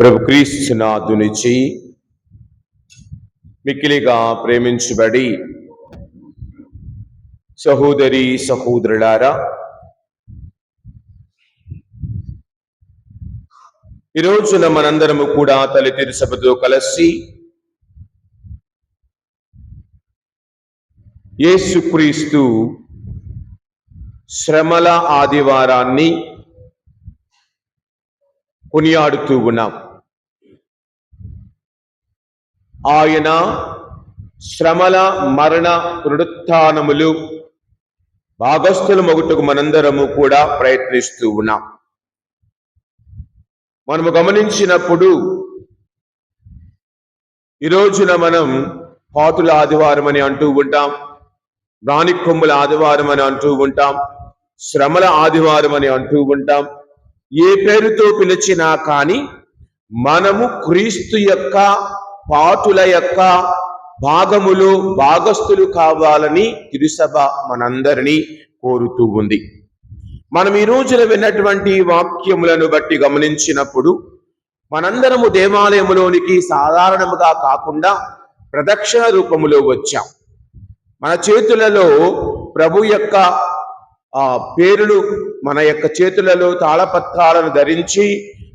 ప్రభు క్రీస్తునాథునిచి మిక్కిలిగా ప్రేమించబడి సహోదరి సహోదరులారా ఈ రోజున మనందరము కూడా తల్లి సభతో కలిసి యేసుక్రీస్తు శ్రమల ఆదివారాన్ని కొనియాడుతూ ఉన్నాం. ఆయన శ్రమల మరణ పునరుత్నములు భాగస్థుల మొగుటకు మనందరము కూడా ప్రయత్నిస్తూ ఉన్నాం. మనము గమనించినప్పుడు ఈ రోజున మనం పాతుల ఆదివారం అని అంటూ ఉంటాం రాణికొమ్ముల ఆదివారం అని అంటూ ఉంటాం శ్రమల ఆదివారం అని అంటూ ఉంటాం. ఏ పేరుతో పిలిచినా కానీ మనము క్రీస్తు యొక్క పాటుల యొక్క భాగములు భాగస్థులు కావాలని తిరుసభ మనందరినీ కోరుతూ ఉంది. మనం ఈ రోజున విన్నటువంటి వాక్యములను బట్టి గమనించినప్పుడు మనందరము దేవాలయములోనికి సాధారణముగా కాకుండా ప్రదక్షిణ రూపములో వచ్చాం. మన చేతులలో ప్రభు యొక్క ఆ పేరులు మన యొక్క చేతులలో తాళపత్రాలను ధరించి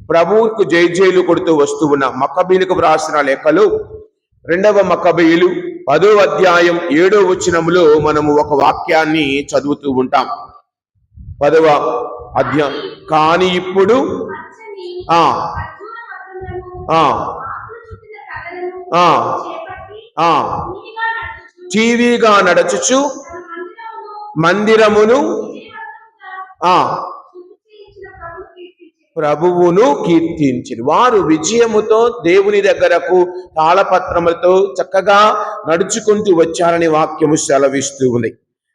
ప్రభువుకు జై జైలు కొడుతూ వస్తూ ఉన్న మక్కబీలకు వ్రాసిన లేఖలు రెండవ మకబీలు పదో అధ్యాయం ఏడో వచనములో మనము ఒక వాక్యాన్ని చదువుతూ ఉంటాం. పదవ అధ్యాయం. కానీ ఇప్పుడు ఆ ఆ ఆ ఆ టీవీగా నడచుచు మందిరమును ఆ ప్రభువును కీర్తించిన వారు విజయముతో దేవుని దగ్గరకు తాళపత్రములతో చక్కగా నడుచుకుంటూ వచ్చారని వాక్యము సెలవిస్తూ ఉంది.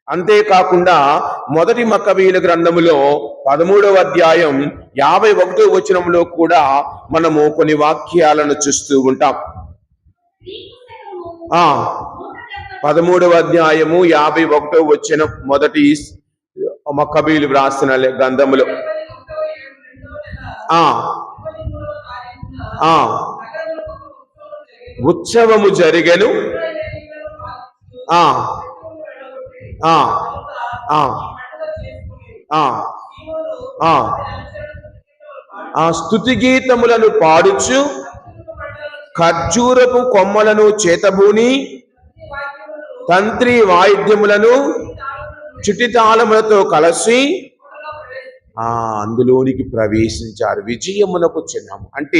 అంతేకాకుండా మొదటి మకవీల గ్రంథములో పదమూడవ అధ్యాయం యాభై ఒకటో వచనంలో కూడా మనము కొన్ని వాక్యాలను చూస్తూ ఉంటాం. ఆ పదమూడవ అధ్యాయము యాభై ఒకటో వచ్చిన మొదటి మక్కబీలు వ్రాసిన లే- గ్రంథములో. ఉత్సవము జరిగను. ఆ. స్థుతి గీతములను పాడుచు. ఖర్జూరపు కొమ్మలను చేతబూని. తంత్రి వాయిద్యములను. చుటితాళములతో కలిసి. ఆ అందులోనికి ప్రవేశించారు. విజయమునకు చిహ్నము. అంటే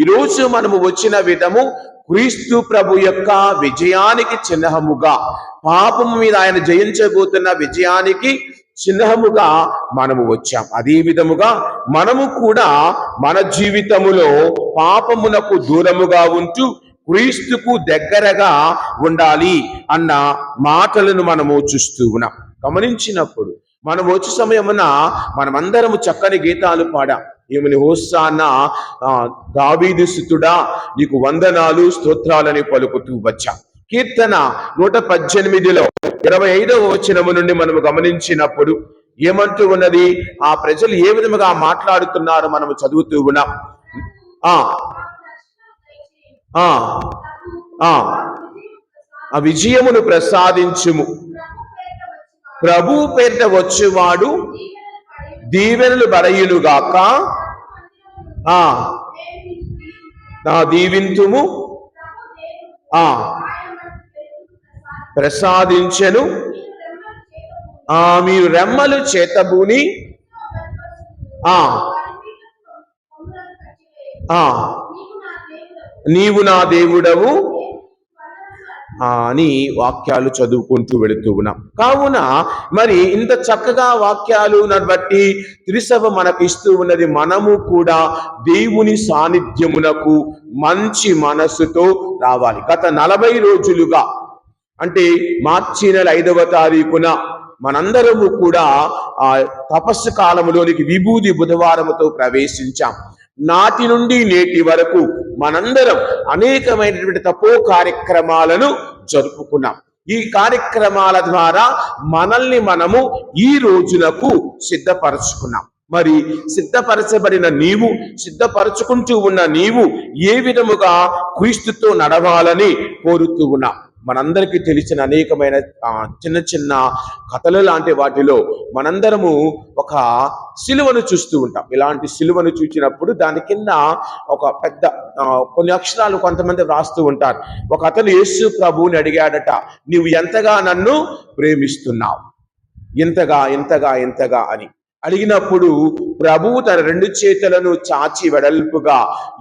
ఈరోజు మనము వచ్చిన విధము క్రీస్తు ప్రభు యొక్క విజయానికి చిహ్నముగా పాపము మీద ఆయన జయించబోతున్న విజయానికి చిహ్నముగా మనము వచ్చాం. అదే విధముగా మనము కూడా మన జీవితములో పాపమునకు దూరముగా ఉంటూ క్రీస్తుకు దగ్గరగా ఉండాలి అన్న మాటలను మనము చూస్తూ ఉన్నాం. గమనించినప్పుడు మనం వచ్చే సమయమున మనమందరము చక్కని గీతాలు పాడాం. ఏమని? హోసాన్న దావీదు సుతుడా నీకు వందనాలు స్తోత్రాలని పలుకుతూ వచ్చాం. కీర్తన నూట పద్దెనిమిదిలో ఇరవై ఐదవ వచనము నుండి మనము గమనించినప్పుడు ఏమంటూ ఉన్నది? ఆ ప్రజలు ఏ విధముగా మాట్లాడుతున్నారో మనము చదువుతూ ఉన్నాం. ఆ ఆ ఆ విజయమును ప్రసాదించుము. ప్రభు పేరిట వచ్చేవాడు దీవెనలు బడయులుగాక ఆ నా దీవింతుము. ఆ ప్రసాదించెను. ఆ మీరు రెమ్మలు చేతబూని. ఆ నీవు నా దేవుడవు. అని వాక్యాలు చదువుకుంటూ వెళుతూ ఉన్నాం. కావున మరి ఇంత చక్కగా వాక్యాలు బట్టి త్రిసభ మనకు ఇస్తూ ఉన్నది మనము కూడా దేవుని సాన్నిధ్యమునకు మంచి మనసుతో రావాలి. గత నలభై రోజులుగా అంటే మార్చి నెల ఐదవ తారీఖున మనందరము కూడా ఆ తపస్సు కాలంలోనికి విభూది బుధవారముతో ప్రవేశించాం. నాటి నుండి నేటి వరకు మనందరం అనేకమైనటువంటి తపో కార్యక్రమాలను జరుపుకున్నాం. ఈ కార్యక్రమాల ద్వారా మనల్ని మనము ఈ రోజులకు సిద్ధపరచుకున్నాం. మరి సిద్ధపరచబడిన నీవు సిద్ధపరచుకుంటూ ఉన్న నీవు ఏ విధముగా క్రీస్తుతో నడవాలని కోరుతూ ఉన్నాం మనందరికీ తెలిసిన అనేకమైన చిన్న చిన్న కథలు లాంటి వాటిలో మనందరము ఒక సిలువను చూస్తూ ఉంటాం. ఇలాంటి సిలువను చూసినప్పుడు దాని కింద ఒక పెద్ద కొన్ని అక్షరాలు కొంతమంది వ్రాస్తూ ఉంటారు. ఒక అతను యేసు ప్రభువుని అడిగాడట నీవు ఎంతగా నన్ను ప్రేమిస్తున్నావు? ఇంతగా ఇంతగా ఇంతగా అని. అడిగినప్పుడు ప్రభువు తన రెండు చేతులను చాచి వెడల్పుగా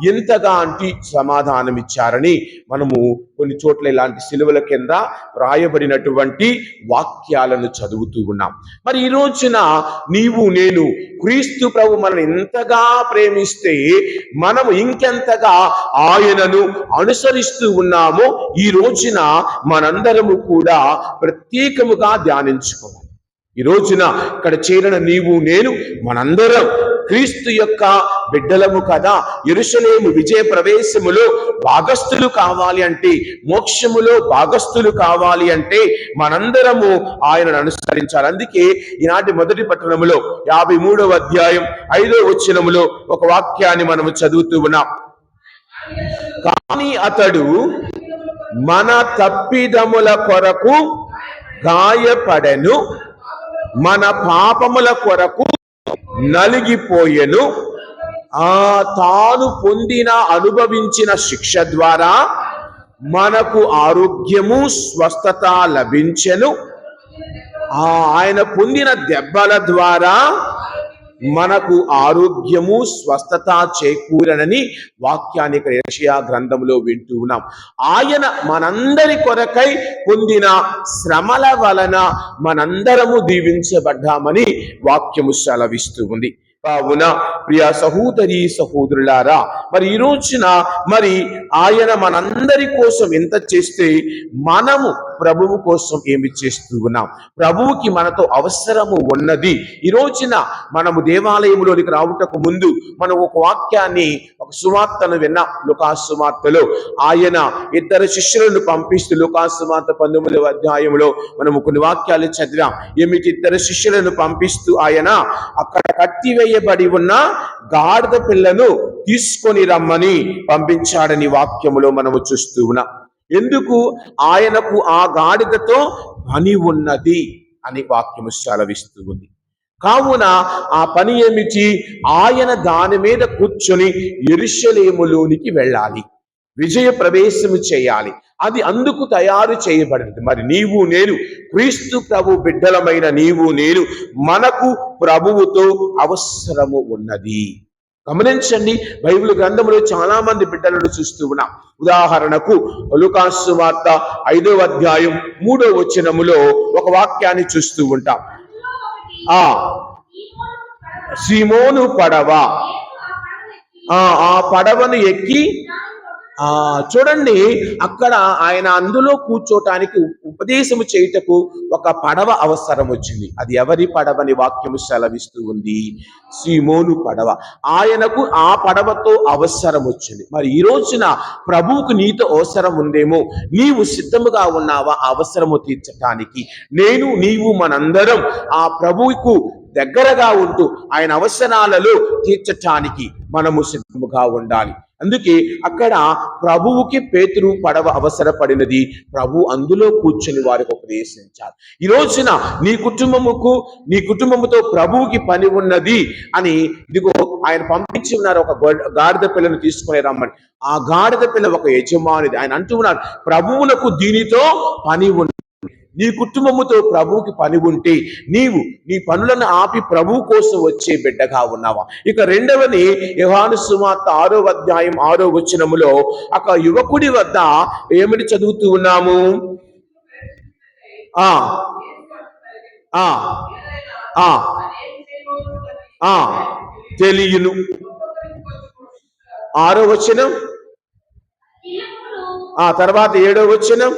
ఎంతగా అంటి సమాధానమిచ్చారని మనము కొన్ని చోట్ల ఇలాంటి సిలువల కింద వ్రాయబడినటువంటి వాక్యాలను చదువుతూ ఉన్నాం. మరి ఈ రోజున నీవు నేను క్రీస్తు ప్రభు మనల్ని ఎంతగా ప్రేమిస్తే మనము ఇంకెంతగా ఆయనను అనుసరిస్తూ ఉన్నామో ఈ రోజున మనందరము కూడా ప్రత్యేకముగా ధ్యానించుకోవాలి. ఈ రోజున ఇక్కడ చేరిన నీవు నేను మనందరం క్రీస్తు యొక్క బిడ్డలము కదా. ఎరుసలేము విజయ ప్రవేశములో భాగస్థులు కావాలి అంటే మోక్షములో భాగస్థులు కావాలి అంటే మనందరము ఆయనను అనుసరించాలి. అందుకే ఈనాటి మొదటి పట్టణములో యాభై మూడవ అధ్యాయం ఐదో వచనములో ఒక వాక్యాన్ని మనము చదువుతూ ఉన్నాం. కానీ అతడు మన తప్పిదముల కొరకు గాయపడను మన పాపముల కొరకు నలిగిపోయెను. ఆ తాను పొందిన అనుభవించిన శిక్ష ద్వారా మనకు ఆరోగ్యము స్వస్థత లభించెను. ఆయన పొందిన దెబ్బల ద్వారా మనకు ఆరోగ్యము స్వస్థత చేకూరనని వాక్యాన్ని ఇక్కడ యెషయా గ్రంథంలో వింటూ ఉన్నాం. ఆయన మనందరి కొరకై పొందిన శ్రమల వలన మనందరము దీవించబడ్డామని వాక్యము సెలవిస్తూ ఉంది. కావున ప్రియ సహోదరి సహోదరులారా మరి ఈ రోజున మరి ఆయన మనందరి కోసం ఎంత చేస్తే మనము ప్రభువు కోసం ఏమి చేస్తూ ఉన్నాం ప్రభువుకి మనతో అవసరము ఉన్నది. ఈ రోజున మనము దేవాలయంలోనికి రావుటకు ముందు మనం ఒక వాక్యాన్ని ఒక సువార్తను విన్నాం లుకాసువార్తలో. ఆయన ఇద్దరు శిష్యులను పంపిస్తూ లుకాసువార్త పంతొమ్మిదవ అధ్యాయంలో మనము కొన్ని వాక్యాలు చదివాం. ఏమిటి? ఇద్దరు శిష్యులను పంపిస్తూ ఆయన అక్కడ కట్టివేయబడి ఉన్న గాడిద పిల్లను తీసుకొని రమ్మని పంపించాడని వాక్యములో మనము చూస్తూ ఉన్నాం. ఎందుకు ఆయనకు ఆ గాడిదతో పని ఉన్నది అని వాక్యము సెలవిస్తూ ఉంది. కావున ఆ పని ఏమిటి? ఆయన దాని మీద కూర్చొని ఎరుషలేములోనికి వెళ్ళాలి. విజయ ప్రవేశము చేయాలి. అది అందుకు తయారు చేయబడింది మరి నీవు నేను క్రీస్తు ప్రభు బిడ్డలమైన నీవు నేను మనకు ప్రభువుతో అవసరము ఉన్నది. గమనించండి బైబిల్ గ్రంథంలో చాలా మంది బిడ్డలను చూస్తూ ఉన్నాం. ఉదాహరణకు లుకాసు వార్త ఐదవ అధ్యాయం మూడో వచనములో ఒక వాక్యాన్ని చూస్తూ ఉంటాం. ఆ సీమోను పడవ. ఆ ఆ పడవను ఎక్కి ఆ చూడండి అక్కడ ఆయన అందులో కూర్చోటానికి ఉపదేశము చేయుటకు ఒక పడవ అవసరం వచ్చింది. అది ఎవరి పడవని వాక్యము సెలవిస్తూ ఉంది? సీమోను పడవ. ఆయనకు ఆ పడవతో అవసరం వచ్చింది. మరి ఈ రోజున ప్రభువుకు నీతో అవసరం ఉందేమో? నీవు సిద్ధముగా ఉన్నావా? ఆ అవసరము తీర్చటానికి. నేను నీవు మనందరం ఆ ప్రభువుకు దగ్గరగా ఉంటూ ఆయన అవసరాలలో తీర్చటానికి మనము సిద్ధముగా ఉండాలి. అందుకే అక్కడ ప్రభువుకి పేతురు పడవ అవసరపడినది. ప్రభు అందులో కూర్చొని వారికి ఉపదేశించారు ఈ రోజున నీ కుటుంబముకు నీ కుటుంబముతో ప్రభువుకి పని ఉన్నది అని ఇదిగో ఆయన పంపించి ఉన్నారు. ఒక గాడిద పిల్లను తీసుకుని రమ్మని. ఆ గాడిద పిల్ల ఒక యజమానిది. ఆయన అంటూ ఉన్నారు ప్రభువునకు దీనితో పని ఉన్నది నీ కుటుంబముతో ప్రభువుకి పని ఉంటే నీవు నీ పనులను ఆపి ప్రభువు కోసం వచ్చే బిడ్డగా ఉన్నావా? ఇక రెండవది యువాను సుమార్త ఆరో అధ్యాయం ఆరో వచనములో ఒక యువకుడి వద్ద ఏమిటి చదువుతూ ఉన్నాము? ఆ. ఆ. ఆ. ఆ. తెలియను. ఆరో వచనం. ఆ తర్వాత ఏడో వచనం.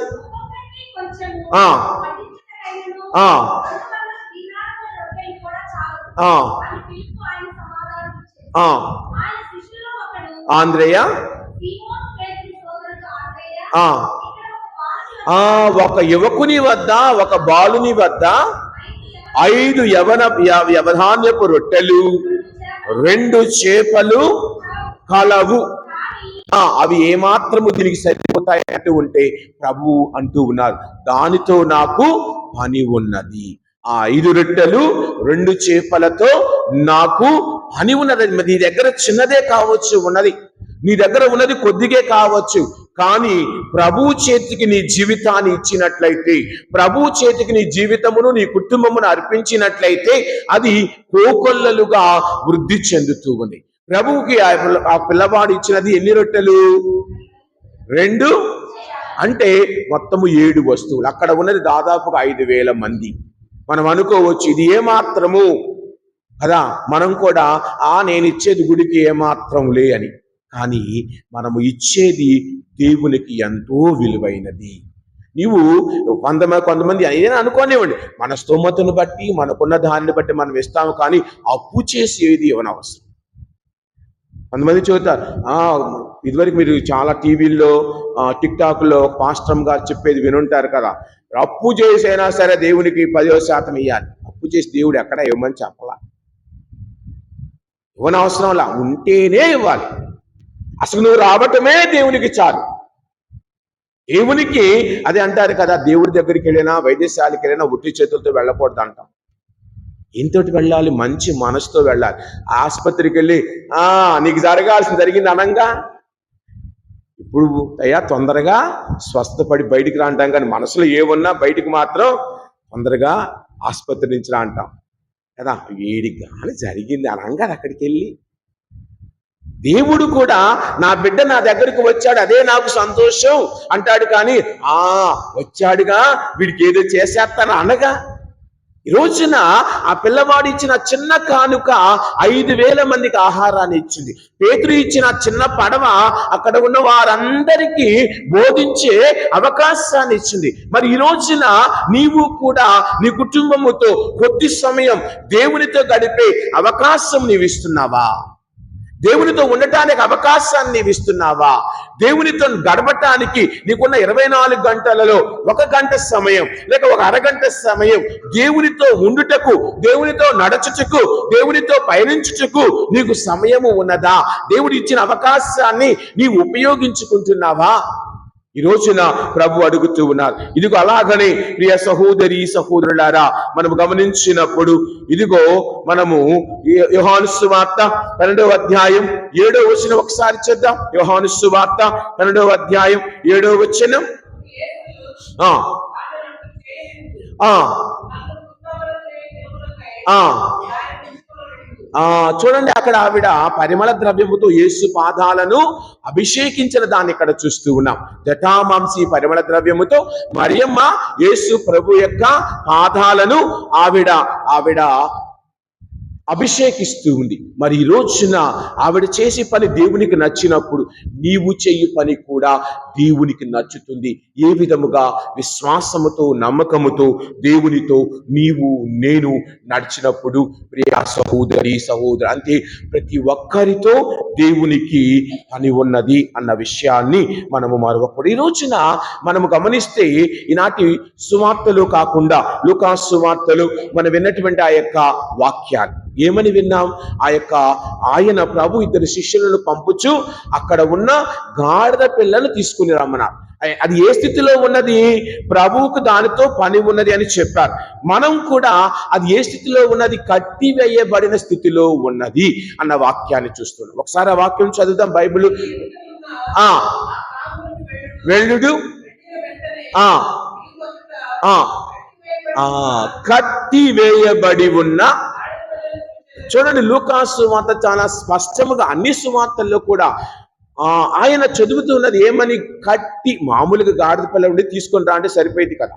ఆంధ్రేయ? ఆ. ఆ ఒక యువకుని వద్ద ఒక బాలుని వద్ద ఐదు యవన వ్యవధాన్యపు యవధాన్యపు రొట్టెలు రెండు చేపలు కలవు. అవి ఏమాత్రము దీనికి సరి ఉంటాయి అంటూ ఉంటే ప్రభు అంటూ ఉన్నారు. దానితో నాకు పని ఉన్నది. ఆ ఐదు రొట్టెలు రెండు చేపలతో నాకు పని ఉన్నది. నీ దగ్గర చిన్నదే కావచ్చు ఉన్నది. నీ దగ్గర ఉన్నది కొద్దిగే కావచ్చు. కానీ ప్రభు చేతికి నీ జీవితాన్ని ఇచ్చినట్లయితే ప్రభు చేతికి నీ జీవితమును నీ కుటుంబమును అర్పించినట్లయితే అది కోకొల్లలుగా వృద్ధి చెందుతూ ఉంది. ప్రభువుకి ఆ పిల్ల- ఆ పిల్లవాడు ఇచ్చినది ఎన్ని రొట్టెలు? రెండు అంటే మొత్తము ఏడు వస్తువులు. అక్కడ ఉన్నది దాదాపుగా ఐదు వేల మంది. మనం అనుకోవచ్చు ఇది ఏమాత్రము? కదా మనం కూడా ఆ నేను ఇచ్చేది గుడికి ఏమాత్రం లే అని. కానీ మనము ఇచ్చేది దేవునికి ఎంతో విలువైనది. నీవు వంద కొంతమంది ఏదైనా అనుకోనివ్వండి. మన స్తోమతను బట్టి మనకున్న దాన్ని బట్టి మనం ఇస్తాము కానీ అప్పు చేసేది ఇవ్వనవసరం కొంతమంది చెబుతారు "ఆ, ఇదివరకు మీరు చాలా టీవీల్లో టిక్ టాక్లో పాస్ట్రమ్ గారు చెప్పేది వినుంటారు కదా అప్పు చేసైనా సరే దేవునికి పదో శాతం ఇవ్వాలి అప్పు చేసి దేవుడు ఎక్కడ ఇవ్వమని చెప్పాల? ఇవ్వనవసరంలా ఉంటేనే ఇవ్వాలి. అసలు నువ్వు రావటమే దేవునికి చాలు. దేవునికి అదే అంటారు కదా దేవుడి దగ్గరికి వెళ్ళినా వైద్యశాలకి వెళ్ళినా ఉట్టి చేతులతో వెళ్ళకూడదు అంటాం ఎంతోటి వెళ్ళాలి మంచి మనసుతో వెళ్ళాలి. ఆసుపత్రికి వెళ్ళి ఆ నీకు జరగాల్సింది జరిగింది అనంగా. ఇప్పుడు అయ్యా తొందరగా స్వస్థపడి బయటికి రా అంటాం కానీ మనసులో ఏమున్నా బయటికి మాత్రం తొందరగా ఆసుపత్రి నుంచి రా అంటాం. కదా? వేడి గాలి జరిగింది అనంగా అక్కడికి వెళ్ళి. దేవుడు కూడా నా బిడ్డ నా దగ్గరికి వచ్చాడు అదే నాకు సంతోషం అంటాడు కానీ ఆ వచ్చాడుగా వీడికి ఏదో చేసేస్తాను అనగా ఈ రోజున ఆ పిల్లవాడు ఇచ్చిన చిన్న కానుక ఐదు వేల మందికి ఆహారాన్ని ఇచ్చింది. పేతురు ఇచ్చిన చిన్న పడవ అక్కడ ఉన్న వారందరికీ బోధించే అవకాశాన్ని ఇచ్చింది. మరి ఈ రోజున నీవు కూడా నీ కుటుంబముతో కొద్ది సమయం దేవునితో గడిపే అవకాశం నీవు ఇస్తున్నావా దేవునితో ఉండటానికి అవకాశాన్ని ఇస్తున్నావా? దేవునితో గడపటానికి నీకున్న ఇరవై నాలుగు గంటలలో ఒక గంట సమయం లేక ఒక అరగంట సమయం దేవునితో ఉండుటకు దేవునితో నడచుటకు దేవునితో పయనించుటకు నీకు సమయము ఉన్నదా? దేవుడు ఇచ్చిన అవకాశాన్ని నీవు ఉపయోగించుకుంటున్నావా? ఈ రోజున ప్రభు అడుగుతూ ఉన్నారు. ఇదిగో అలాగనే ప్రియ సహోదరి సహోదరులారా మనం గమనించినప్పుడు ఇదిగో మనము యో- వార్త పన్నెండవ అధ్యాయం ఏడో వచ్చిన ఒకసారి చేద్దాం. యోహాను వార్త పన్నెండవ అధ్యాయం ఏడో వచ్చిన ఆ. ఆ. ఆ చూడండి అక్కడ ఆవిడ పరిమళ ద్రవ్యముతో యేసు పాదాలను అభిషేకించిన దాన్ని ఇక్కడ చూస్తూ ఉన్నాం. జటామాంసి పరిమళ ద్రవ్యముతో మరియమ్మ యేసు ప్రభు యొక్క పాదాలను ఆవిడ ఆవిడ అభిషేకిస్తూ ఉంది. మరి ఈ రోజున ఆవిడ చేసే పని దేవునికి నచ్చినప్పుడు నీవు చెయ్యి పని కూడా దేవునికి నచ్చుతుంది. ఏ విధముగా విశ్వాసముతో నమ్మకముతో దేవునితో నీవు నేను నడిచినప్పుడు ప్రియ సహోదరి సహోదరు అంటే ప్రతి ఒక్కరితో దేవునికి పని ఉన్నది అన్న విషయాన్ని మనము మరొకటి. ఈ రోజున మనము గమనిస్తే ఈనాటి సువార్తలు కాకుండా లుకా సువార్తలు మనం విన్నటువంటి ఆ యొక్క వాక్యాన్ని ఏమని విన్నాం? ఆ యొక్క ఆయన ప్రభు ఇద్దరు శిష్యులను పంపుచు అక్కడ ఉన్న గాడిద పిల్లను తీసుకుని తీసుకుని రమ్మన్నారు అది ఏ స్థితిలో ఉన్నది? ప్రభువుకు దానితో పని ఉన్నది అని చెప్పారు. మనం కూడా అది ఏ స్థితిలో ఉన్నది? కట్టివేయబడిన స్థితిలో ఉన్నది అన్న వాక్యాన్ని చూస్తున్నాం. ఒకసారి ఆ వాక్యం చదువుదాం బైబిల్. ఆ. వెళ్ళుడు. ఆ. ఆ. కట్టి వేయబడి ఉన్న చూడండి లూకాసు సువార్త చాలా స్పష్టముగా అన్ని సువార్తల్లో కూడా ఆయన చదువుతున్నది ఏమని? కట్టి మామూలుగా గాడిద పిల్ల ఉండి తీసుకొని రా అంటే సరిపోయింది కదా.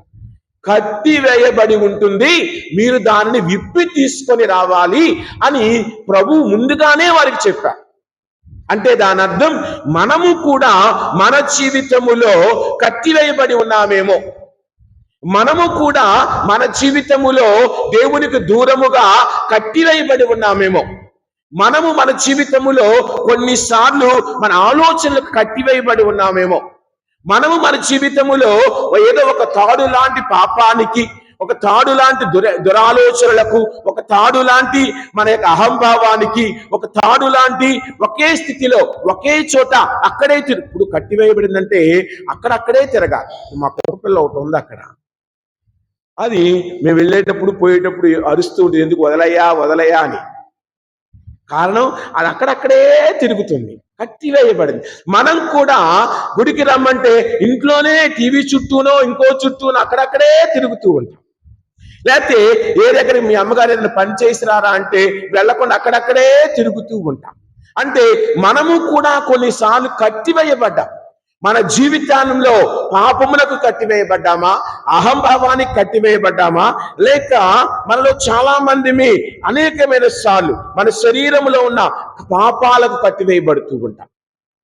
కట్టి వేయబడి ఉంటుంది మీరు దానిని విప్పి తీసుకొని రావాలి అని ప్రభు ముందుగానే వారికి చెప్పారు. అంటే దాని అర్థం మనము కూడా మన జీవితములో కట్టివేయబడి ఉన్నామేమో. మనము కూడా మన జీవితములో దేవునికి దూరముగా కట్టివేయబడి ఉన్నామేమో. మనము మన జీవితములో కొన్నిసార్లు మన ఆలోచనలకు కట్టివేయబడి ఉన్నామేమో. మనము మన జీవితములో ఏదో ఒక తాడు లాంటి పాపానికి ఒక తాడు లాంటి దుర దురాలోచనలకు ఒక తాడు లాంటి మన యొక్క అహంభావానికి ఒక తాడు లాంటి ఒకే స్థితిలో ఒకే చోట అక్కడే తిరుగు ఇప్పుడు కట్టివేయబడిందంటే అక్కడక్కడే తిరగాలి. మా పిల్ల ఒకటి ఉంది అక్కడ. అది మేము వెళ్ళేటప్పుడు పోయేటప్పుడు అరుస్తూ ఉంటుంది ఎందుకు వదలయ్యా వదలయ్యా అని. కారణం అది అక్కడక్కడే తిరుగుతుంది. కట్టివేయబడింది మనం కూడా గుడికి రమ్మంటే ఇంట్లోనే టీవీ చుట్టూనో ఇంకో చుట్టూనో అక్కడక్కడే తిరుగుతూ ఉంటాం. లేకపోతే ఏ దగ్గర మీ అమ్మగారు ఏదైనా పని చేసిరారా అంటే వెళ్ళకుండా అక్కడక్కడే తిరుగుతూ ఉంటాం. అంటే మనము కూడా కొన్నిసార్లు కట్టివేయబడ్డాం మన జీవితాంలో పాపములకు కట్టివేయబడ్డామా? అహంభావానికి కట్టివేయబడ్డామా? లేక మనలో చాలా మందిమి అనేకమైన సార్లు మన శరీరంలో ఉన్న పాపాలకు కట్టివేయబడుతూ ఉంటాం.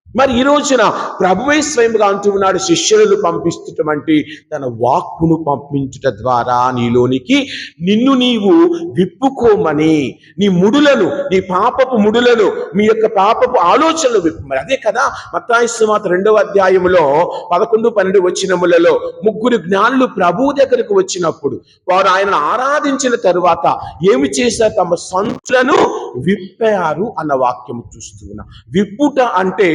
మరి ఈ రోజున ప్రభువే స్వయంగా అంటూ ఉన్నాడు శిష్యులను పంపిస్తున్నటువంటి తన వాక్కును పంపించుట ద్వారా నీలోనికి నిన్ను నీవు విప్పుకోమని నీ ముడులను నీ పాపపు ముడులను మీ యొక్క పాపపు ఆలోచనలు విప్పమని అదే కదా మత్తాయిస్తమాత రెండవ అధ్యాయములో పదకొండు పన్నెండు వచ్చినములలో ముగ్గురు జ్ఞానులు ప్రభు దగ్గరకు వచ్చినప్పుడు వారు ఆయనను ఆరాధించిన తరువాత ఏమి చేశారు? తమ సంతులను విప్పారు అన్న వాక్యం చూస్తున్నా. విప్పుట అంటే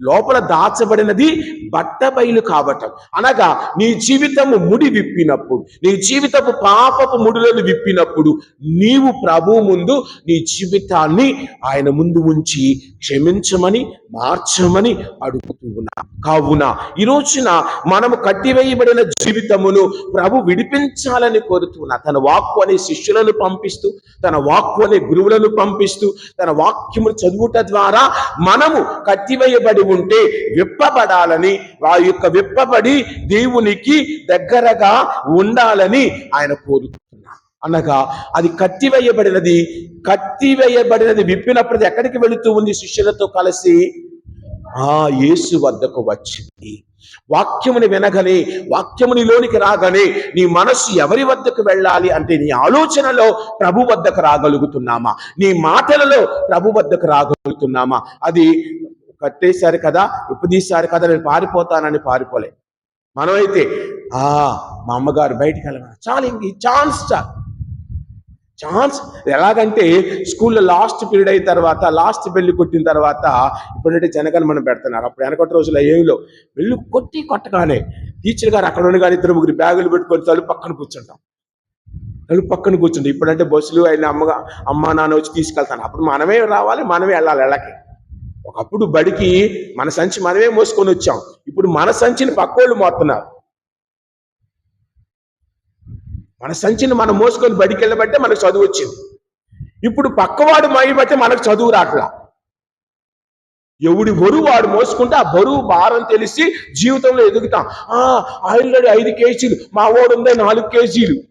లోపల దాచబడినది బట్ట బయలు కావటం అనగా నీ జీవితము ముడి విప్పినప్పుడు నీ జీవితపు పాపపు ముడులను విప్పినప్పుడు నీవు ప్రభు ముందు నీ జీవితాన్ని ఆయన ముందు ఉంచి క్షమించమని మార్చమని అడుగుతూ ఉన్నా కావున ఈ రోజున మనము కట్టివేయబడిన జీవితమును ప్రభు విడిపించాలని కోరుతున్నా. తన వాక్కు అనే శిష్యులను పంపిస్తూ తన వాక్కు అనే గురువులను పంపిస్తూ తన వాక్యము చదువుట ద్వారా మనము కట్టివేయబడి ఉంటే విప్పబడాలని ఆ యొక్క విప్పబడి దేవునికి దగ్గరగా ఉండాలని ఆయన కోరుతున్నారు అనగా అది కట్టివేయబడినది కట్టివేయబడినది విప్పినప్పుడు ఎక్కడికి వెళుతూ ఉంది శిష్యులతో కలిసి? ఆ యేసు వద్దకు వచ్చింది. వాక్యముని వినగనే వాక్యమునిలోనికి రాగానే నీ మనస్సు ఎవరి వద్దకు వెళ్ళాలి అంటే నీ ఆలోచనలో ప్రభు వద్దకు రాగలుగుతున్నామా? నీ మాటలలో ప్రభు వద్దకు రాగలుగుతున్నామా? అది కట్టేశారు కదా ఉపదీశారు కదా నేను పారిపోతానని పారిపోలే. మనమైతే ఆ మా అమ్మగారు బయటికి వెళ్ళమని చాలు ఇంక ఈ ఛాన్స్ చాలు. ఛాన్స్ ఎలాగంటే స్కూల్లో లాస్ట్ పీరియడ్ అయిన తర్వాత లాస్ట్ బెల్లి కొట్టిన తర్వాత ఇప్పుడంటే జనగణ మనం పెడుతున్నారు. అప్పుడు వెనకటి రోజుల్లో ఏమిలో వెళ్ళి కొట్టి కొట్టగానే టీచర్ గారు అక్కడ ఉండి కానీ ఇద్దరు ముగ్గురు బ్యాగులు పెట్టుకొని తలుపు పక్కన కూర్చుంటాం. తలుపు పక్కన కూర్చుంటాం. ఇప్పుడంటే బస్సులు అయిన అమ్మగా అమ్మ నాన్న వచ్చి తీసుకెళ్తాను. అప్పుడు మనమే రావాలి మనమే వెళ్ళాలి వెళ్ళకి. ఒకప్పుడు బడికి మన సంచి మనమే మోసుకొని వచ్చాం. ఇప్పుడు మన సంచిని పక్కోళ్ళు మోస్తున్నారు మన సంచిని మనం మోసుకొని బడికి వెళ్ళబట్టే మనకు చదువు వచ్చింది. ఇప్పుడు పక్కవాడు మాయబట్టే మనకు చదువు రాట్లా. ఎవడి బరువు వాడు మోసుకుంటే ఆ బరువు భారం తెలిసి జీవితంలో ఎదుగుతాం. ఆ ఆల్రెడీ ఐదు కేజీలు. మా ఓడు ఉందే నాలుగు కేజీలు.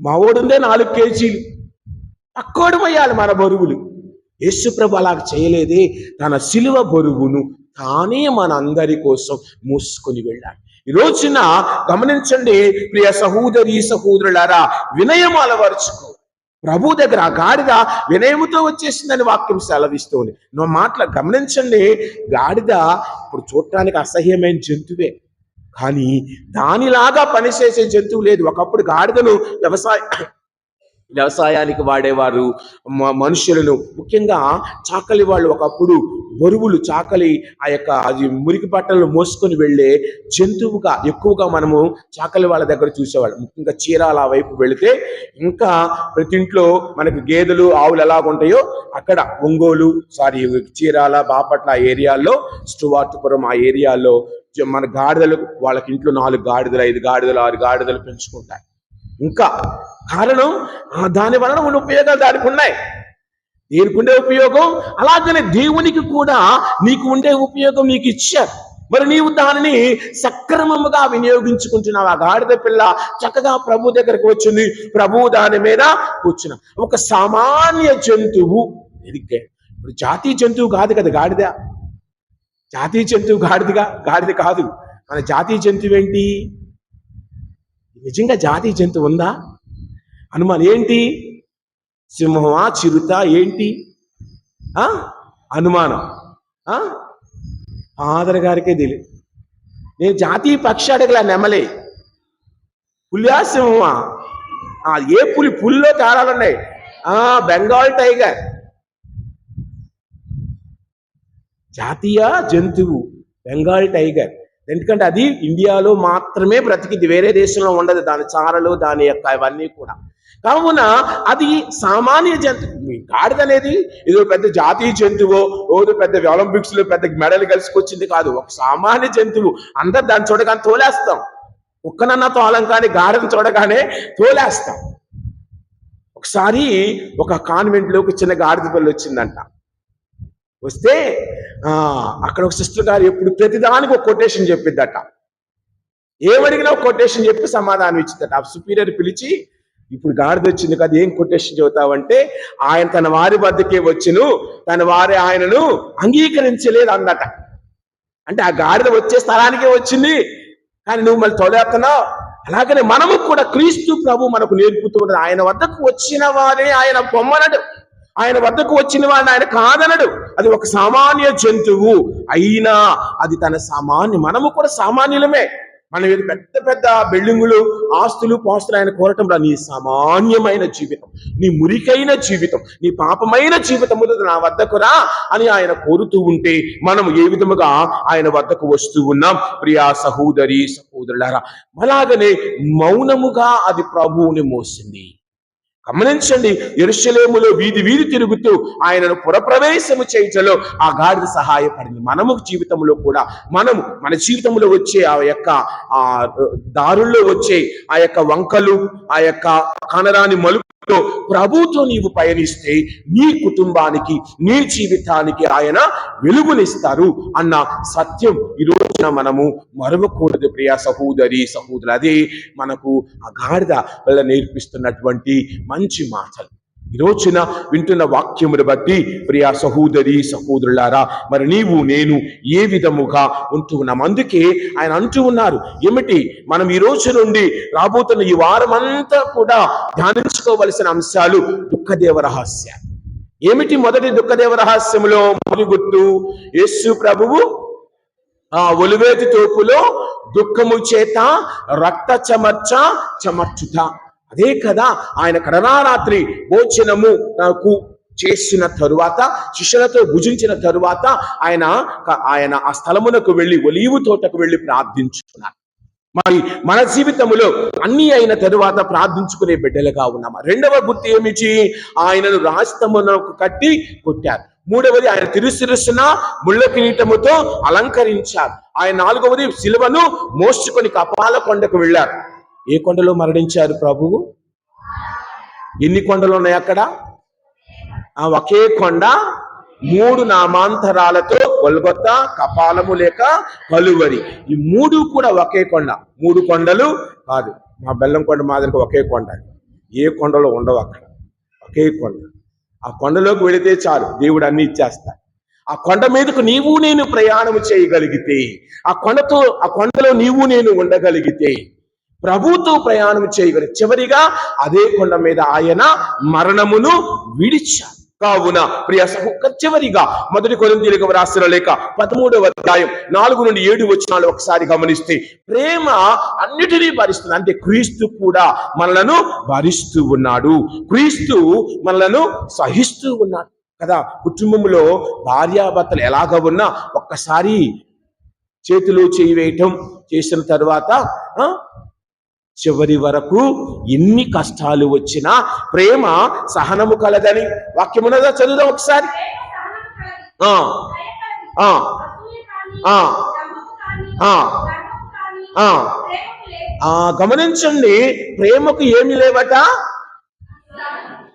మా ఓడు ఉందే నాలుగు కేజీలు. పక్కోడు మన బరువులు. యేసుప్రభు అలా చేయలేదే. తన సిలువ బరువును తానే మన అందరి కోసం మూసుకొని వెళ్ళాడు. ఈ రోజున గమనించండి ప్రియ సహోదరి సహోదరులారా వినయం అలవరుచుకో. ప్రభు దగ్గర ఆ గాడిద వినయముతో వచ్చేసిందని వాక్యం సెలవిస్తుంది నువ్వు మాటలు గమనించండి గాడిద ఇప్పుడు చూడటానికి అసహ్యమైన జంతువే. కానీ దానిలాగా పనిచేసే జంతువు లేదు. ఒకప్పుడు గాడిదను వ్యవసాయ వ్యవసాయానికి వాడేవారు మనుషులను ముఖ్యంగా చాకలి వాళ్ళు ఒకప్పుడు బరువులు చాకలి ఆ యొక్క అది మురికి బట్టలను మోసుకొని వెళ్ళే జంతువుగా ఎక్కువగా మనము చాకలి వాళ్ళ దగ్గర చూసేవాళ్ళం. ముఖ్యంగా చీరాల వైపు వెళితే ఇంకా ప్రతి ఇంట్లో మనకి గేదెలు ఆవులు ఎలా ఉంటాయో అక్కడ ఒంగోలు సారీ చీరాల బాపట్ల ఏరియాల్లో స్టువార్టుపురం ఆ ఏరియాలో మన గాడిదలు వాళ్ళకి ఇంట్లో నాలుగు గాడిదలు ఐదు గాడిదలు ఆరు గాడిదలు పెంచుకుంటాయి. ఇంకా కారణం దాని వలన ఉన్న ఉపయోగాలు దానికి ఉన్నాయి. దీనికి ఉండే ఉపయోగం అలాగనే దేవునికి కూడా నీకు ఉండే ఉపయోగం నీకు ఇచ్చారు. మరి నీవు దానిని సక్రమముగా వినియోగించుకుంటున్నావు? ఆ గాడిద పిల్ల చక్కగా ప్రభు దగ్గరకు వచ్చింది. ప్రభు దాని మీద కూర్చున్న. ఒక సామాన్య జంతువు ఎదిగే ఇప్పుడు జాతీయ జంతువు కాదు కదా గాడిద. జాతీయ జంతువు గాడిదగా గాడిద కాదు. మన జాతీయ జంతువు ఏంటి? నిజంగా జాతీయ జంతువు ఉందా? హనుమాన్ ఏంటి? సింహమా చిరుత ఏంటి? ఆ? అనుమానం ఆ? ఫాదర్ గారికే తెలియదు నేను జాతీయ పక్షి అడగల నెమలి. పులియా సింహమా? ఆ, ఏ పులి పులిలో తేడాలున్నాయి ఆ బెంగాల్ టైగర్. జాతీయ జంతువు బెంగాల్ టైగర్. ఎందుకంటే అది ఇండియాలో మాత్రమే బ్రతికింది. వేరే దేశంలో ఉండదు. దాని చారలు దాని యొక్క ఇవన్నీ కూడా. కావున అది సామాన్య జంతువు గాడిద అనేది ఏదో పెద్ద జాతీయ జంతువు. ఓదు పెద్ద ఒలింపిక్స్లో పెద్ద మెడల్ కలిసికొచ్చింది కాదు. ఒక సామాన్య జంతువు. అందరు దాన్ని చూడగానే తోలేస్తాం. కుక్కనన్నా తోలం కానీ గాడిని చూడగానే తోలేస్తాం. ఒకసారి ఒక కాన్వెంట్లో ఒక చిన్న గాడిద పిల్ల వచ్చిందంట. వస్తే అక్కడ ఒక సిస్టర్ గారు ఎప్పుడు ప్రతిదానికి ఒక కొటేషన్ చెప్పిద్దట. ఏమడిగినా ఒక కొటేషన్ చెప్పి సమాధానం ఇచ్చిందట ఆ సుపీరియర్ పిలిచి ఇప్పుడు గాడిద వచ్చింది కదా ఏం కొటేషన్ చెబుతావంటే ఆయన తన వారి వద్దకే వచ్చును తన వారి ఆయనను అంగీకరించలేదు అందట. అంటే ఆ గాడిద వచ్చే స్థలానికే వచ్చింది. కానీ నువ్వు మళ్ళీ తొలేస్తున్నావు అలాగనే మనము కూడా క్రీస్తు ప్రభు మనకు నేర్పుతూ ఉండదు ఆయన వద్దకు వచ్చిన వారే ఆయన పొమ్మనడు. ఆయన వద్దకు వచ్చిన వాడిని ఆయన కాదనడు. అది ఒక సామాన్య జంతువు. అయినా అది తన సామాన్య మనము కూడా సామాన్యులమే. మనం ఏది పెద్ద పెద్ద బిల్డింగులు ఆస్తులు పాస్తులు ఆయన కోరటం నీ సామాన్యమైన జీవితం నీ మురికైన జీవితం నీ పాపమైన జీవితము నా వద్దకు రా అని ఆయన కోరుతూ ఉంటే మనం ఏ విధముగా ఆయన వద్దకు వస్తూ ఉన్నాం. ప్రియా సహోదరి సహోదరులారా అలాగనే మౌనముగా అది ప్రభువుని మోసింది. గమనించండి ఎరుషలేములో వీధి వీధి తిరుగుతూ ఆయనను పురప్రవేశము చేయించలో ఆ గాడిద సహాయపడింది. మనము జీవితంలో కూడా మనము మన జీవితంలో వచ్చే ఆ యొక్క ఆ దారుల్లో వచ్చే ఆ యొక్క వంకలు ఆ యొక్క కనరాని మలుపులో ప్రభుతో నీవు పయనిస్తే నీ కుటుంబానికి నీ జీవితానికి ఆయన వెలుగునిస్తారు అన్న సత్యం ఈ రోజున మనము మరవకూడదు ప్రియ సహోదరి సహోదరు అదే మనకు అగాడిద వల్ల నేర్పిస్తున్నటువంటి మంచి మాటలు. ఈ రోజున వింటున్న వాక్యమును బట్టి ప్రియా సహోదరి సహోదరులారా మరి నీవు నేను ఏ విధముగా ఉంటున్నాం అందుకే ఆయన అంటూ ఉన్నారు ఏమిటి? మనం ఈ రోజు నుండి రాబోతున్న ఈ వారం అంతా కూడా ధ్యానించుకోవలసిన అంశాలు దుఃఖదేవ రహస్యాలు. ఏమిటి మొదటి దుఃఖదేవ రహస్యములో మొదటి గుర్తు యేసు ప్రభువు ఆ ఒలివేతి తోపులో దుఃఖము చేత రక్త చమర్చ చమర్చుట? అదే కదా ఆయన కడనారాత్రి భోజనము నాకు చేసిన తరువాత శిష్యులతో భుజించిన తరువాత ఆయన ఆయన ఆ స్థలమునకు వెళ్ళి ఒలీవు తోటకు వెళ్ళి ప్రార్థించుకున్నారు. మరి మన జీవితంలో అన్ని అయిన తరువాత ప్రార్థించుకునే బిడ్డలుగా ఉన్నామా? రెండవ గుర్తు ఏమిటి? ఆయనను రాజస్తమునకు కట్టి కొట్టారు. మూడవది ఆయన తిరుసిరుసిన ముళ్ళ కిరీటముతో అలంకరించారు. ఆయన నాలుగవది శిలువను మోసుకొని కపాల కొండకు వెళ్ళారు. ఏ కొండలో మరణించారు ప్రభువు ఎన్ని కొండలు ఉన్నాయి అక్కడ? ఆ ఒకే కొండ మూడు నామాంతరాలతో గొల్గొత్త కపాలము లేక కలువరి. ఈ మూడు కూడా ఒకే కొండ. మూడు కొండలు కాదు. మా బెల్లం కొండ మాదిరిగా ఒకే కొండ. ఏ కొండలో ఉండవు అక్కడ. ఒకే కొండ. ఆ కొండలోకి వెళితే చాలు. దేవుడు అన్ని ఇచ్చేస్తాడు ఆ కొండ మీదకు నీవు నేను ప్రయాణం చేయగలిగితే ఆ కొండతో ఆ కొండలో నీవు నేను ఉండగలిగితే ప్రభుతో ప్రయాణం చేయగలి చివరిగా అదే కొండ మీద ఆయన మరణమును విడిచారు కావున ప్రియ సహోక చివరిగా మొదటి కొరింతీలకు రాసిన లేక పదమూడవ అధ్యాయం నాలుగు నుండి ఏడు వచ్చినాలు ఒకసారి గమనిస్తే ప్రేమ అన్నిటినీ భరిస్తుంది. అంటే క్రీస్తు కూడా మనలను భరిస్తూ ఉన్నాడు. క్రీస్తు మనలను సహిస్తూ ఉన్నాడు. కదా కుటుంబంలో భార్యాభర్తలు ఎలాగ ఉన్నా ఒక్కసారి చేతిలో చేయి వేయటం చేసిన తర్వాత ఆ, చివరి వరకు ఎన్ని కష్టాలు వచ్చినా ప్రేమ సహనము కలదని వాక్యమున్నదా చదువుదాం ఒకసారి. గమనించండి ప్రేమకు ఏమి లేవట?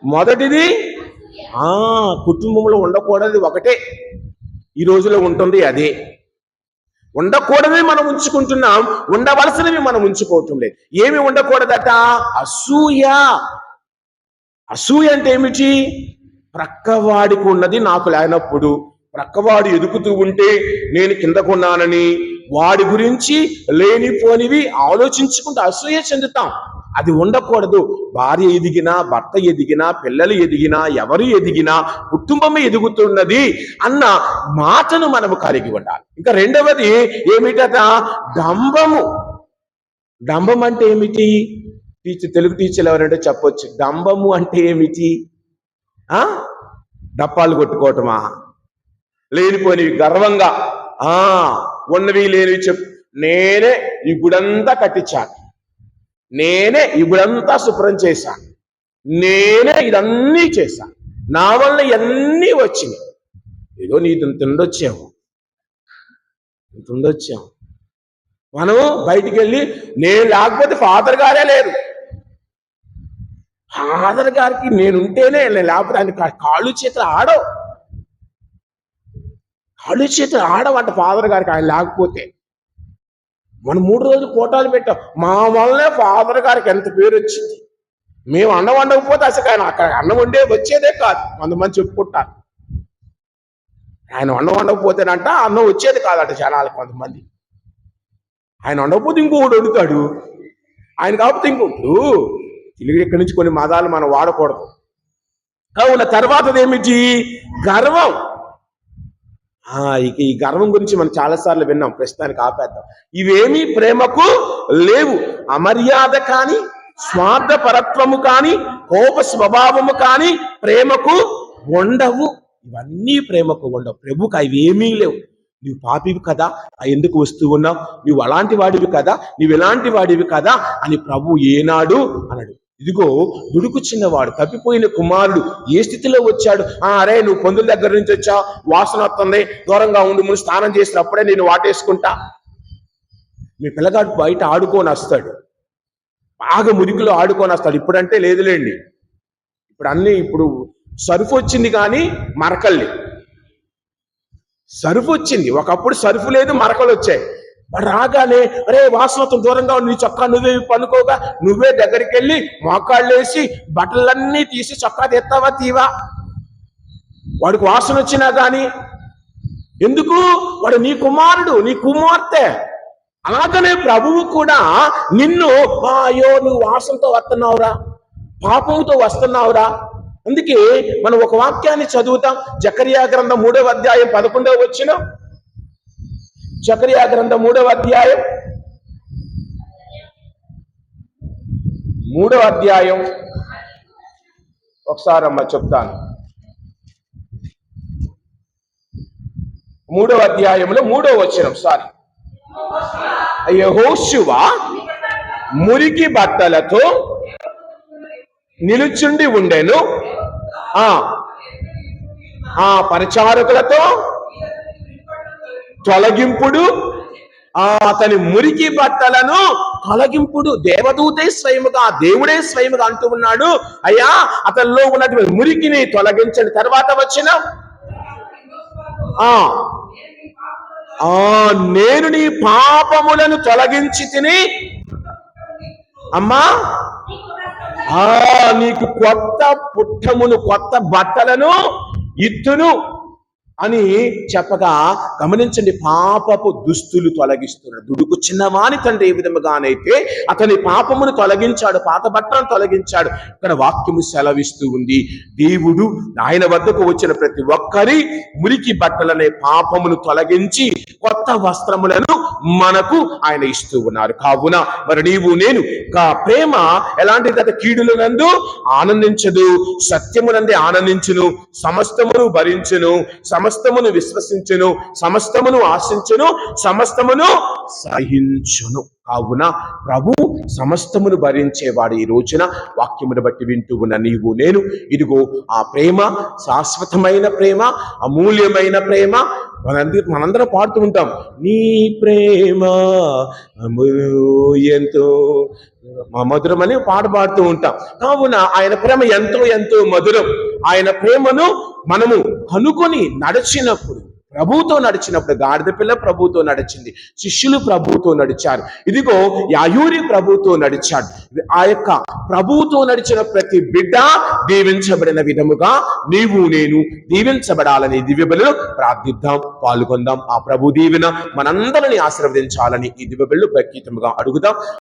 మొదటిది ఆ కుటుంబంలో ఉండకూడదు ఒకటే. ఈ రోజులో ఉంటుంది అదే. ఉండకూడదని మనం ఉంచుకుంటున్నాం ఉండవలసినవి మనం ఉంచుకోవటం లేదు. ఏమి ఉండకూడదట? అసూయ. అసూయ అంటే ఏమిటి? ప్రక్కవాడికి ఉన్నది నాకు లేనప్పుడు ప్రక్కవాడు ఎదుగుతూ ఉంటే నేను కిందకున్నానని వాడి గురించి లేనిపోనివి ఆలోచించుకుంటూ అసూయ చెందుతాం. అది ఉండకూడదు. భార్య ఎదిగినా భర్త ఎదిగినా పిల్లలు ఎదిగినా ఎవరు ఎదిగినా కుటుంబమే ఎదుగుతున్నది అన్న మాటను మనము కలిగి ఉండాలి. ఇంకా రెండవది ఏమిటట? డంబము. డంబం అంటే ఏమిటి? టీచర్ తెలుగు టీచర్లు ఎవరంటే చెప్పొచ్చు. డంబము అంటే ఏమిటి? ఆ? డప్పాలు కొట్టుకోవటమా? లేనిపోయినవి గర్వంగా. ఆ ఉన్నవి లేనివి చెప్ నేనే ఈ గుడంతా కట్టించాను నేనే ఈ గుడంతా శుభ్రం చేశాను నేనే ఇదన్నీ చేశాను నా వల్ల ఇవన్నీ వచ్చినాయి. ఏదో నీ తిండొచ్చాము. తిండొచ్చాము. మనం బయటికి వెళ్ళి నేను లేకపోతే ఫాదర్ గారే లేరు. ఫాదర్ గారికి నేనుంటేనే లేకపోతే ఆయన కాళ్ళు చేతులు ఆడవు. కాళ్ళు చేతులు ఆడవంట ఫాదర్ గారికి ఆయన లేకపోతే. మనం మూడు రోజులు కోటాలు పెట్టాం. మా వల్లనే ఫాదర్ గారికి ఎంత పేరు వచ్చింది. మేము అన్నం వండకపోతే అసలు ఆయన అక్కడ అన్నం వండే వచ్చేదే కాదు. కొంతమంది చెప్పుకుంటారు. ఆయన అన్నం వండకపోతేనంట అన్నం వచ్చేది కాదట జనాలు కొంతమంది. ఆయన వండకపోతే ఇంకొకటి వండుతాడు. ఆయన కాకపోతే ఇంకొకడు. తెలుగు ఇక్కడి నుంచి కొన్ని మదాలు మనం వాడకూడదు. కావున తర్వాతది ఏమిటి? గర్వం. ఇక ఈ గర్వం గురించి మనం చాలాసార్లు విన్నాం ప్రస్తుతానికి ఆపేద్దాం. ఇవేమీ ప్రేమకు లేవు. అమర్యాద కాని స్వార్థ పరత్వము కాని కోప స్వభావము కాని ప్రేమకు ఉండవు. ఇవన్నీ ప్రేమకు ఉండవు. ప్రభుకు అవి ఏమీ లేవు. నువ్వు పాపివి కదా ఎందుకు వస్తూ ఉన్నావు? నువ్వు అలాంటి వాడివి కదా నువ్వు ఇలాంటి వాడివి కదా అని ప్రభు ఏనాడు అనడు. ఇదిగో దుడుకు చిన్నవాడు తప్పిపోయిన కుమారుడు ఏ స్థితిలో వచ్చాడు? ఆ అరే నువ్వు పొందుల దగ్గర నుంచి వచ్చా? వాసన వస్తుంది దూరంగా ఉండి ముందు స్నానం చేసినప్పుడే నేను వాటేసుకుంటా. మీ పిల్లగాడు బయట ఆడుకొని వస్తాడు. బాగా మురికిలో ఆడుకొని వస్తాడు. ఇప్పుడంటే లేదులేండి. ఇప్పుడు అన్ని ఇప్పుడు సరుఫ్ వచ్చింది కానీ మరకల్ని. సరుఫ్ వచ్చింది. ఒకప్పుడు సరుఫు లేదు మరకలు వచ్చాయి. వాడు రాగానే అరే వాసనతో దూరంగా ఉండి నీ చొక్కా నువ్వే పనుకోగా. నువ్వే దగ్గరికి వెళ్ళి మోకాళ్ళు వేసి బట్టలన్నీ తీసి చొక్కా తెస్తావా తీవా? వాడికి వాసన వచ్చినా కానీ ఎందుకు? వాడు నీ కుమారుడు నీ కుమార్తె. అలాగనే ప్రభువు కూడా నిన్ను అయ్యో నువ్వు వాసనతో వస్తున్నావురా పాపంతో వస్తున్నావురా. అందుకే మనం ఒక వాక్యాన్ని చదువుతాం. జకరియా గ్రంథం మూడవ అధ్యాయం పదకొండవ వచ్చిన జకరియా గ్రంథం మూడవ అధ్యాయం. మూడవ అధ్యాయం. ఒకసారి అమ్మ చెప్తాను. మూడవ అధ్యాయంలో మూడవ వచనం సారీ. యహోశివ మురికి బట్టలతో నిలుచుండి ఉండెను. ఆ ఆ పరిచారకులతో తొలగింపుడు ఆ అతని మురికి బట్టలను తొలగింపుడు. దేవదూతే స్వయముగా దేవుడే స్వయముగా అంటూ ఉన్నాడు. అయ్యా అతనిలో ఉన్నటువంటి మురికిని తొలగించండి. తర్వాత వచ్చిన? ఆ. ఆ నేను నీ పాపములను తొలగించి తిని అమ్మా ఆ నీకు కొత్త పుట్టమును కొత్త బట్టలను ఇత్తును. అని చెప్పగా గమనించండి పాపపు దుస్తులు తొలగిస్తున్నాడు దుడుకు చిన్నవాని తండ్రి ఏ విధముగానైతే అతని పాపమును తొలగించాడు పాత బట్టలను తొలగించాడు ఇక్కడ వాక్యము సెలవిస్తూ ఉంది. దేవుడు ఆయన వద్దకు వచ్చిన ప్రతి ఒక్కరి మురికి బట్టలనే పాపమును తొలగించి కొత్త వస్త్రములను మనకు ఆయన ఇస్తూ ఉన్నారు. కావున మరి నీవు నేను కా ప్రేమ ఎలాంటి గత కీడులనందు ఆనందించదు సత్యమునందే ఆనందించును సమస్తమును భరించును సమస్తమును విశ్వసించును సమస్తమును ఆశించును సమస్తమును సహించును. కావున ప్రభు సమస్తమును భరించేవాడు ఈ రోజున. వాక్యమును బట్టి వింటూ ఉన్న నీవు నేను. ఇదిగో ఆ ప్రేమ శాశ్వతమైన ప్రేమ అమూల్యమైన ప్రేమ మనందరి మనందరం పాడుతూ ఉంటాం. నీ ప్రేమ ఎంతో. మధురం అని పాట పాడుతూ ఉంటాం. కావున ఆయన ప్రేమ ఎంతో ఎంతో మధురం. ఆయన ప్రేమను మనము కనుకొని నడిచినప్పుడు ప్రభుతో నడిచినప్పుడు గాడిద పిల్ల ప్రభుతో నడిచింది శిష్యులు ప్రభుతో నడిచారు. ఇదిగో యాయూరి ప్రభుతో నడిచాడు. ఆ యొక్క ప్రభుతో నడిచిన ప్రతి బిడ్డ దీవించబడిన విధముగా నీవు నేను దీవించబడాలని దివ్య బలులు ప్రార్థిద్దాం పాల్గొందాం. ఆ ప్రభు దీవెన మనందరిని ఆశీర్వదించాలని ఈ దివ్య బలు ప్రత్యేకముగా అడుగుదాం.